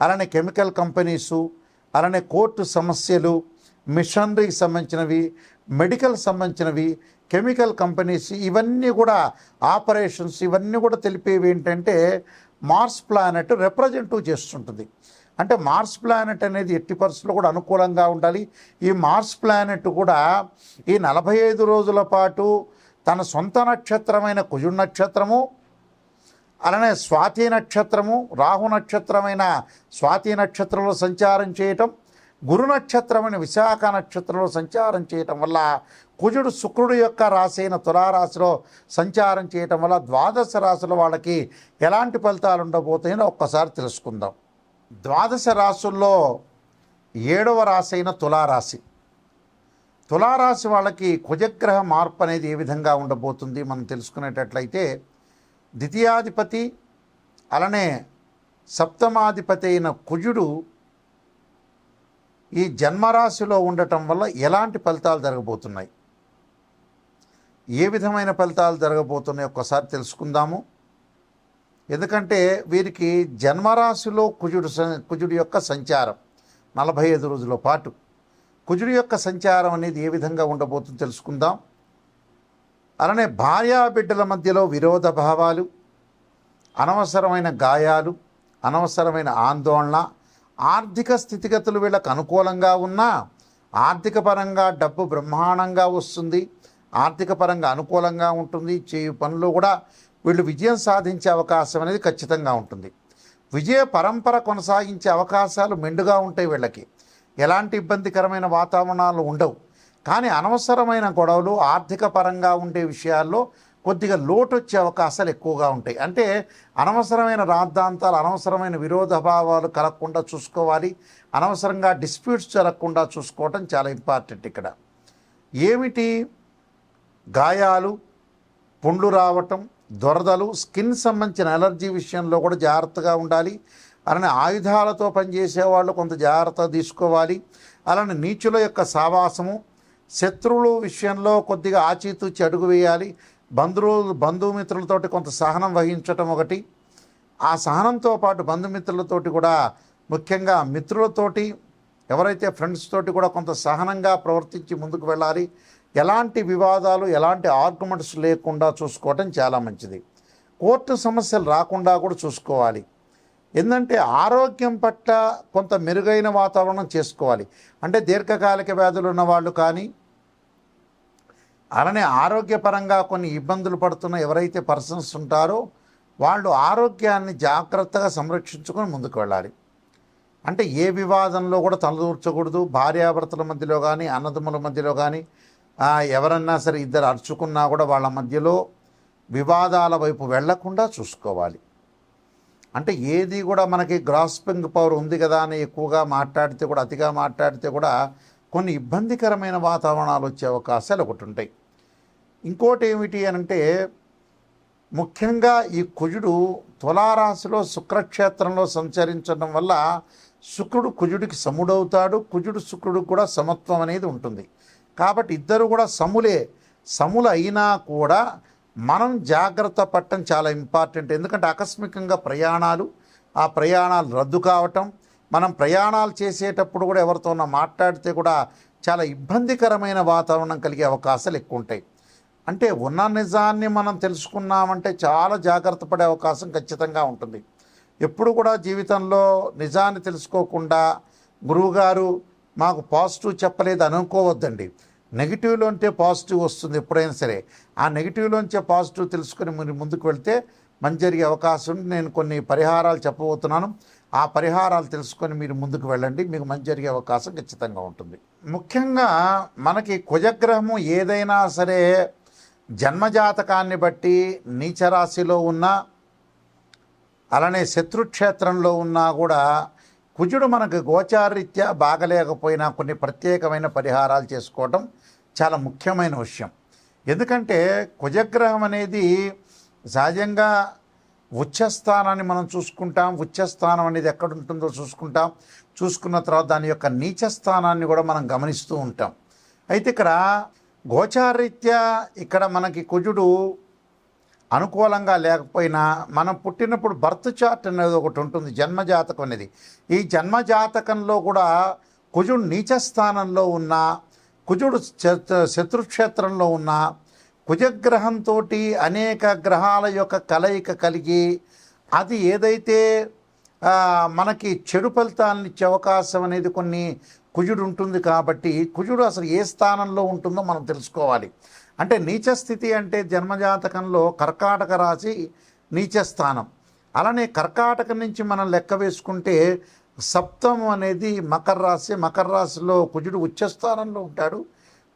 అలానే chemical companies అలానే court సమస్యలు మిషనరీకి సంబంధించినవి మెడికల్ సంబంధించినవి కెమికల్ కంపెనీస్ ఇవన్నీ కూడా ఆపరేషన్స్ ఇవన్నీ కూడా తెలిపేవి ఏంటంటే మార్స్ ప్లానెట్ రిప్రజెంటివ్ చేస్తుంటుంది. అంటే మార్స్ ప్లానెట్ అనేది ఎట్టి పరిస్థితుల్లో కూడా అనుకూలంగా ఉండాలి. ఈ మార్స్ ప్లానెట్ కూడా ఈ నలభై ఐదు రోజుల పాటు తన సొంత నక్షత్రమైన కుజుడు నక్షత్రము అలానే స్వాతి నక్షత్రము రాహు నక్షత్రమైన స్వాతి నక్షత్రంలో సంచారం చేయటం గురు నక్షత్రమైన విశాఖ నక్షత్రంలో సంచారం చేయటం వల్ల కుజుడు శుక్రుడు యొక్క రాశి అయిన తులారాశిలో సంచారం చేయటం వల్ల ద్వాదశ రాశుల వాళ్ళకి ఎలాంటి ఫలితాలు ఉండబోతాయో ఒక్కసారి తెలుసుకుందాం. ద్వాదశ రాశుల్లో ఏడవ రాశి అయిన తులారాశి. తులారాశి వాళ్ళకి కుజగ్రహ మార్పు అనేది ఏ విధంగా ఉండబోతుంది మనం తెలుసుకునేటట్లయితే ద్వితీయాధిపతి అలానే సప్తమాధిపతి అయిన కుజుడు ఈ జన్మరాశిలో ఉండటం వల్ల ఎలాంటి ఫలితాలు జరగబోతున్నాయి? ఏ విధమైన ఫలితాలు జరగబోతున్నాయి? ఒక్కసారి తెలుసుకుందాము. ఎందుకంటే వీరికి జన్మరాశిలో కుజుడు కుజుడు యొక్క సంచారం నలభై ఐదు రోజుల పాటు. కుజుడు యొక్క సంచారం అనేది ఏ విధంగా ఉండబోతుందో తెలుసుకుందాం. అలానే భార్యా బిడ్డల మధ్యలో విరోధ భావాలు అనవసరమైన గాయాలు అనవసరమైన ఆందోళన ఆర్థిక స్థితిగతులు వీళ్ళకు అనుకూలంగా ఉన్నా ఆర్థిక పరంగా డబ్బు బ్రహ్మాండంగా వస్తుంది ఆర్థిక పరంగా అనుకూలంగా ఉంటుంది చేయు పనులు కూడా వీళ్ళు విజయం సాధించే అవకాశం అనేది ఖచ్చితంగా ఉంటుంది. విజయ పరంపర కొనసాగించే అవకాశాలు మెండుగా ఉంటాయి వీళ్ళకి. ఎలాంటి ఇబ్బందికరమైన వాతావరణాలు ఉండవు. కానీ అనవసరమైన గొడవలు ఆర్థిక పరంగా ఉండే విషయాల్లో కొద్దిగా లోటు వచ్చే అవకాశాలు ఎక్కువగా ఉంటాయి. అంటే అనవసరమైన రాద్ధాంతాలు అనవసరమైన విరోధభావాలు కలగకుండా చూసుకోవాలి. అనవసరంగా డిస్ప్యూట్స్ జరగకుండా చూసుకోవటం చాలా ఇంపార్టెంట్ ఇక్కడ. ఏమిటి? గాయాలు పుండ్లు రావటం దొరదలు స్కిన్ సంబంధించిన అలర్జీ విషయంలో కూడా జాగ్రత్తగా ఉండాలి. అలానే ఆయుధాలతో పనిచేసే వాళ్ళు కొంత జాగ్రత్త తీసుకోవాలి. అలానే నీచుల యొక్క సావాసము శత్రువుల విషయంలో కొద్దిగా ఆచితూచి అడుగు వేయాలి. బంధువులు బంధుమిత్రులతోటి కొంత సహనం వహించటం ఒకటి. ఆ సహనంతో పాటు బంధుమిత్రులతోటి కూడా ముఖ్యంగా మిత్రులతోటి ఎవరైతే ఫ్రెండ్స్ తోటి కూడా కొంత సహనంగా ప్రవర్తించి ముందుకు వెళ్ళాలి. ఎలాంటి వివాదాలు ఎలాంటి ఆర్గ్యుమెంట్స్ లేకుండా చూసుకోవటం చాలా మంచిది. కోర్టు సమస్యలు రాకుండా కూడా చూసుకోవాలి. ఏంటంటే ఆరోగ్యం పట్ల కొంత మెరుగైన వాతావరణం చేసుకోవాలి. అంటే దీర్ఘకాలిక వ్యాధులు ఉన్న వాళ్ళు కానీ అలానే ఆరోగ్యపరంగా కొన్ని ఇబ్బందులు పడుతున్న ఎవరైతే పర్సన్స్ ఉంటారో వాళ్ళు ఆరోగ్యాన్ని జాగ్రత్తగా సంరక్షించుకొని ముందుకు వెళ్ళాలి. అంటే ఏ వివాదంలో కూడా తలదూర్చకూడదు. భార్యాభర్తల మధ్యలో కానీ అన్నదమ్ముల మధ్యలో కానీ ఎవరన్నా సరే ఇద్దరు అరుచుకున్నా కూడా వాళ్ళ మధ్యలో వివాదాల వైపు వెళ్ళకుండా చూసుకోవాలి. అంటే ఏది కూడా మనకి గ్రాస్పింగ్ పవర్ ఉంది కదా అని ఎక్కువగా మాట్లాడితే కూడా అతిగా మాట్లాడితే కూడా కొన్ని ఇబ్బందికరమైన వాతావరణాలు వచ్చే అవకాశాలు ఒకటి ఉంటాయి. ఇంకోటి ఏమిటి అంటే ముఖ్యంగా ఈ కుజుడు తులారాశిలో శుక్రక్షేత్రంలో సంచరించడం వల్ల శుక్రుడు కుజుడికి సముడవుతాడు కుజుడు శుక్రుడు కూడా సమత్వం అనేది ఉంటుంది. కాబట్టి ఇద్దరు కూడా సములే. సములు అయినా కూడా మనం జాగ్రత్త పట్టడం చాలా ఇంపార్టెంట్. ఎందుకంటే ఆకస్మికంగా ప్రయాణాలు ఆ ప్రయాణాలు రద్దు కావటం మనం ప్రయాణాలు చేసేటప్పుడు కూడా ఎవరితోనో మాట్లాడితే కూడా చాలా ఇబ్బందికరమైన వాతావరణం కలిగే అవకాశాలు ఎక్కువ ఉంటాయి. అంటే ఉన్న నిజాన్ని మనం తెలుసుకున్నామంటే చాలా జాగ్రత్త పడే అవకాశం ఖచ్చితంగా ఉంటుంది. ఎప్పుడు కూడా జీవితంలో నిజాన్ని తెలుసుకోకుండా గురువుగారు మాకు పాజిటివ్ చెప్పలేదు అనుకోవద్దండి. నెగిటివ్లోంటే పాజిటివ్ వస్తుంది ఎప్పుడైనా సరే. ఆ నెగిటివ్లోంచే పాజిటివ్ తెలుసుకొని మీరు ముందుకు వెళ్తే మంచి జరిగే అవకాశం ఉంది నేను కొన్ని పరిహారాలు చెప్పబోతున్నాను. ఆ పరిహారాలు తెలుసుకొని మీరు ముందుకు వెళ్ళండి. మీకు మంచి జరిగే అవకాశం ఖచ్చితంగా ఉంటుంది. ముఖ్యంగా మనకి కుజగ్రహము ఏదైనా సరే జన్మజాతకాన్ని బట్టి నీచరాశిలో ఉన్న అలానే శత్రుక్షేత్రంలో ఉన్నా కూడా కుజుడు మనకు గోచారరీత్యా బాగలేకపోయినా కొన్ని ప్రత్యేకమైన పరిహారాలు చేసుకోవటం చాలా ముఖ్యమైన విషయం. ఎందుకంటే కుజగ్రహం అనేది సహజంగా ఉచ్చస్థానాన్ని మనం చూసుకుంటాం. ఉచ్చస్థానం అనేది ఎక్కడ ఉంటుందో చూసుకుంటాం. చూసుకున్న తర్వాత దాని యొక్క నీచ స్థానాన్ని కూడా మనం గమనిస్తూ ఉంటాం. అయితే ఇక్కడ గోచారీత్యా ఇక్కడ మనకి కుజుడు అనుకూలంగా లేకపోయినా మనం పుట్టినప్పుడు బర్త్ చార్ట్ అనేది ఒకటి ఉంటుంది జన్మజాతకం అనేది. ఈ జన్మజాతకంలో కూడా కుజుడు నీచ స్థానంలో ఉన్న కుజుడు శత్రుక్షేత్రంలో ఉన్న కుజగ్రహంతో అనేక గ్రహాల యొక్క కలయిక కలిగి అది ఏదైతే మనకి చెడు ఫలితాలను ఇచ్చే అవకాశం అనేది కొన్ని కుజుడు ఉంటుంది కాబట్టి కుజుడు అసలు ఏ స్థానంలో ఉంటుందో మనం తెలుసుకోవాలి. అంటే నీచ స్థితి అంటే జన్మజాతకంలో కర్కాటక రాశి నీచ స్థానం. అలానే కర్కాటక నుంచి మనం లెక్క వేసుకుంటే సప్తమం అనేది మకర రాశి. మకర రాశిలో కుజుడు ఉచ్చస్థానంలో ఉంటాడు.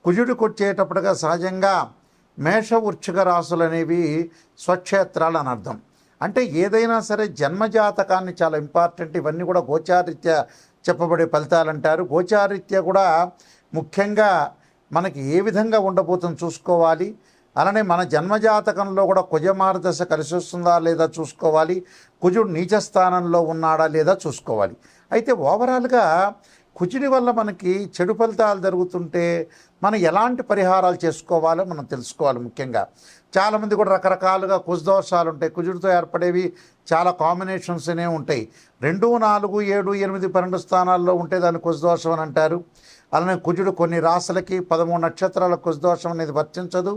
కుజుడికి వచ్చేటప్పటిగా సహజంగా మేష వృక్షిక రాశులు అనేవి స్వక్షేత్రాలు అని అర్థం. అంటే ఏదైనా సరే జన్మజాతకాన్ని చాలా ఇంపార్టెంట్. ఇవన్నీ కూడా గోచారిత్య చెప్పబడే ఫలితాలు అంటారు. గోచారిత్య కూడా ముఖ్యంగా మనకి ఏ విధంగా ఉండబోతుంది చూసుకోవాలి. అలానే మన జన్మజాతకంలో కూడా కుజమారదశ కలిసి వస్తుందా లేదా చూసుకోవాలి. కుజుడు నీచ స్థానంలో ఉన్నాడా లేదా చూసుకోవాలి. అయితే ఓవరాల్గా కుజుడి వల్ల మనకి చెడు ఫలితాలు జరుగుతుంటే మనం ఎలాంటి పరిహారాలు చేసుకోవాలో మనం తెలుసుకోవాలి ముఖ్యంగా. చాలామంది కూడా రకరకాలుగా కుజదోషాలు ఉంటాయి కుజుడితో ఏర్పడేవి చాలా కాంబినేషన్స్ అనే ఉంటాయి. రెండు నాలుగు ఏడు ఎనిమిది పన్నెండు స్థానాల్లో ఉంటే దాన్ని కుజదోషం అని అంటారు. అలానే కుజుడు కొన్ని రాసులకి పదమూడు నక్షత్రాల కుజదోషం అనేది వర్తించదు.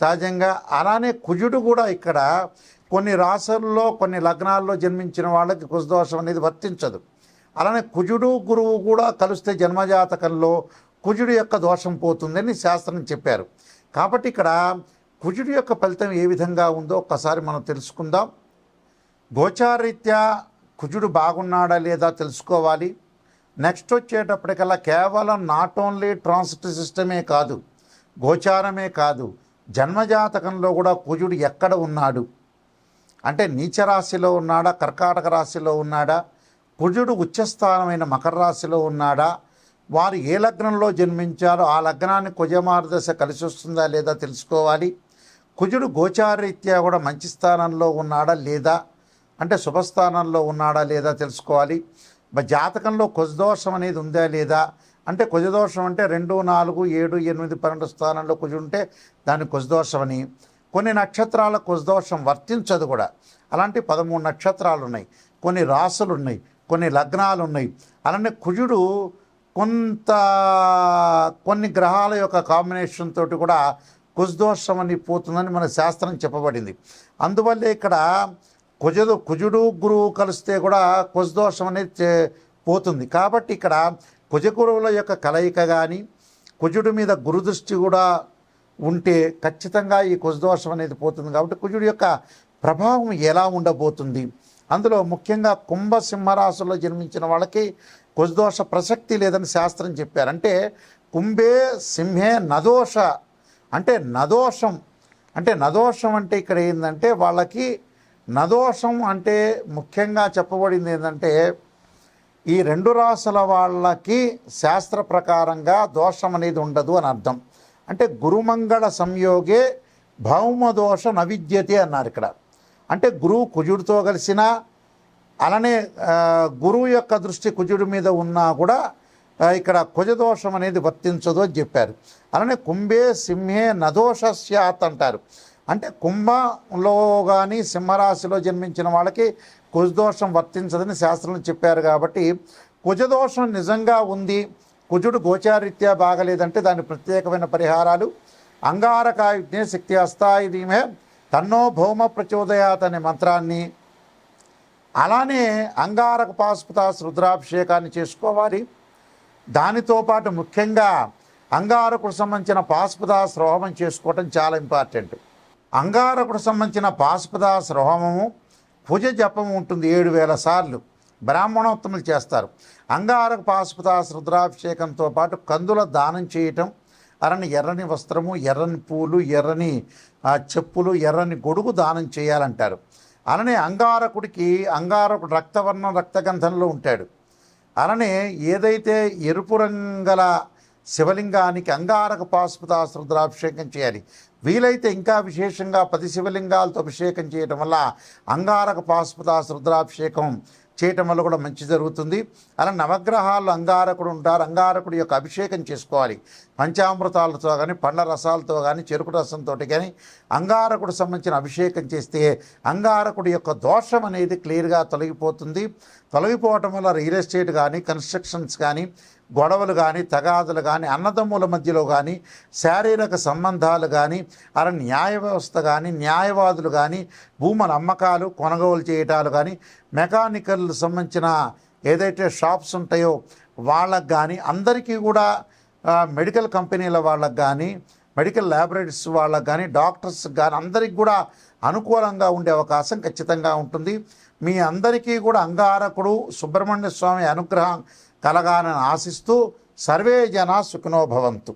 సహజంగా అలానే కుజుడు కూడా ఇక్కడ కొన్ని రాసుల్లో కొన్ని లగ్నాల్లో జన్మించిన వాళ్ళకి కుజదోషం అనేది వర్తించదు. అలానే కుజుడు గురువు కూడా కలిస్తే జన్మజాతకంలో కుజుడు యొక్క దోషం పోతుందని శాస్త్రం చెప్పారు. కాబట్టి ఇక్కడ కుజుడు యొక్క ఫలితం ఏ విధంగా ఉందో ఒక్కసారి మనం తెలుసుకుందాం. గోచారీత్యా కుజుడు బాగున్నాడా లేదా తెలుసుకోవాలి. నెక్స్ట్ వచ్చేటప్పటికల్లా కేవలం నాట్ ఓన్లీ ట్రాన్సిట్ సిస్టమే కాదు గోచారమే కాదు జన్మజాతకంలో కూడా కుజుడు ఎక్కడ ఉన్నాడు? అంటే నీచ రాశిలో ఉన్నాడా కర్కాటక రాశిలో ఉన్నాడా కుజుడు ఉచ్చస్థానమైన మకర రాశిలో ఉన్నాడా వారు ఏ లగ్నంలో జన్మించారో ఆ లగ్నాన్ని కుజమార్దశ కలిసి వస్తుందా లేదా తెలుసుకోవాలి. కుజుడు గోచారరీత్యా కూడా మంచి స్థానంలో ఉన్నాడా లేదా? అంటే శుభస్థానంలో ఉన్నాడా లేదా తెలుసుకోవాలి. జాతకంలో కుజదోషం అనేది ఉందా లేదా? అంటే కుజదోషం అంటే రెండు నాలుగు ఏడు ఎనిమిది పన్నెండు స్థానంలో కుజు ఉంటే దాన్ని కుజదోషం అని. కొన్ని నక్షత్రాల కుజదోషం వర్తించదు కూడా. అలాంటి పదమూడు నక్షత్రాలు ఉన్నాయి. కొన్ని రాసులు ఉన్నాయి. కొన్ని లగ్నాలు ఉన్నాయి. అలానే కుజుడు కొంత కొన్ని గ్రహాల యొక్క కాంబినేషన్ తోటి కూడా కుజదోషం అని పోతుందని మన శాస్త్రం చెప్పబడింది. అందువల్లే ఇక్కడ కుజుడు కుజుడు గురువు కలిస్తే కూడా కుజదోషం అనేది చే- పోతుంది. కాబట్టి ఇక్కడ కుజగురువుల యొక్క కలయిక కానీ కుజుడి మీద గురుదృష్టి కూడా ఉంటే ఖచ్చితంగా ఈ కుజదోషం అనేది పోతుంది. కాబట్టి కుజుడి యొక్క ప్రభావం ఎలా ఉండబోతుంది? అందులో ముఖ్యంగా కుంభ సింహరాశుల్లో జన్మించిన వాళ్ళకి కుజదోష ప్రసక్తి లేదని శాస్త్రం చెప్పారు. అంటే కుంభే సింహే నదోష. అంటే నదోషం. అంటే నదోషం అంటే ఇక్కడ ఏంటంటే వాళ్ళకి నదోషం అంటే ముఖ్యంగా చెప్పబడింది ఏంటంటే ఈ రెండు రాసుల వాళ్ళకి శాస్త్ర ప్రకారంగా దోషం అనేది ఉండదు అని అర్థం. అంటే గురుమంగళ సంయోగే భౌమదోష నవిద్యతే అన్నారు ఇక్కడ. అంటే గురువు కుజుడితో కలిసిన అలానే గురువు యొక్క దృష్టి కుజుడి మీద ఉన్నా కూడా ఇక్కడ కుజదోషం అనేది వర్తించదు అని చెప్పారు. అలానే కుంభే సింహే నదోష స్యాత్ అంటారు. అంటే కుంభంలో కానీ సింహరాశిలో జన్మించిన వాళ్ళకి కుజదోషం వర్తించదని శాస్త్రం చెప్పారు కాబట్టి కుజదోషం నిజంగా ఉంది కుజుడు గోచారీత్యా బాగలేదంటే దాని ప్రత్యేకమైన పరిహారాలు. అంగారకాయుజ్ఞే శక్తి అస్థాయి తన్నో భౌమ ప్రచోదయాత్ అనే మంత్రాన్ని అలానే అంగారక పాశుపతాస్ రుద్రాభిషేకాన్ని చేసుకోవాలి. దానితో పాటు ముఖ్యంగా అంగారకుడు సంబంధించిన పాశుపదాస్ రోహమం చేసుకోవటం చాలా ఇంపార్టెంట్. అంగారకుడు సంబంధించిన పాశుపదాస్ రోహమము భుజ జపం ఉంటుంది ఏడు వేల సార్లు. బ్రాహ్మణోత్తములు చేస్తారు. అంగారక పాశుపదాస్ రుద్రాభిషేకంతో పాటు కందుల దానం చేయటం అరని ఎర్రని వస్త్రము ఎర్రని పూలు ఎర్రని చెప్పులు ఎర్రని గొడుగు దానం చేయాలంటారు. అలానే అంగారకుడికి అంగారకుడు రక్తవర్ణం రక్తగంధంలో ఉంటాడు. అలానే ఏదైతే ఎరుపు రంగల శివలింగానికి అంగారక పాశుపతాశ్రుద్రాభిషేకం చేయాలి వీలైతే ఇంకా విశేషంగా పది శివలింగాలతో అభిషేకం చేయటం వల్ల అంగారక పాశుపతాస్ రుద్రాభిషేకం చేయటం వల్ల కూడా మంచి జరుగుతుంది. అలా నవగ్రహాలు అంగారకుడు ఉంటారు. అంగారకుడి యొక్క అభిషేకం చేసుకోవాలి. పంచామృతాలతో కానీ పండ్ల రసాలతో కానీ చెరుకు రసంతో కానీ అంగారకుడు సంబంధించిన అభిషేకం చేస్తే అంగారకుడి యొక్క దోషం అనేది క్లియర్గా తొలగిపోతుంది. తొలగిపోవటం వల్ల రియల్ ఎస్టేట్ కానీ కన్స్ట్రక్షన్స్ కానీ గొడవలు కానీ తగాదులు కానీ అన్నదమ్ముల మధ్యలో కానీ శారీరక సంబంధాలు కానీ అలా న్యాయ వ్యవస్థ కానీ న్యాయవాదులు కానీ భూముల అమ్మకాలు కొనుగోలు చేయటాలు కానీ మెకానికల్ సంబంధించిన ఏదైతే షాప్స్ ఉంటాయో వాళ్ళకు కానీ అందరికీ కూడా మెడికల్ కంపెనీల వాళ్ళకు కానీ మెడికల్ ల్యాబొరేటరీస్ వాళ్ళకు కానీ డాక్టర్స్ కానీ అందరికి కూడా అనుకూలంగా ఉండే అవకాశం ఖచ్చితంగా ఉంటుంది. మీ అందరికీ కూడా అంగారకుడు సుబ్రహ్మణ్య స్వామి అనుగ్రహం కలగాలని ఆశిస్తూ సర్వే జన సుఖినోభవంతు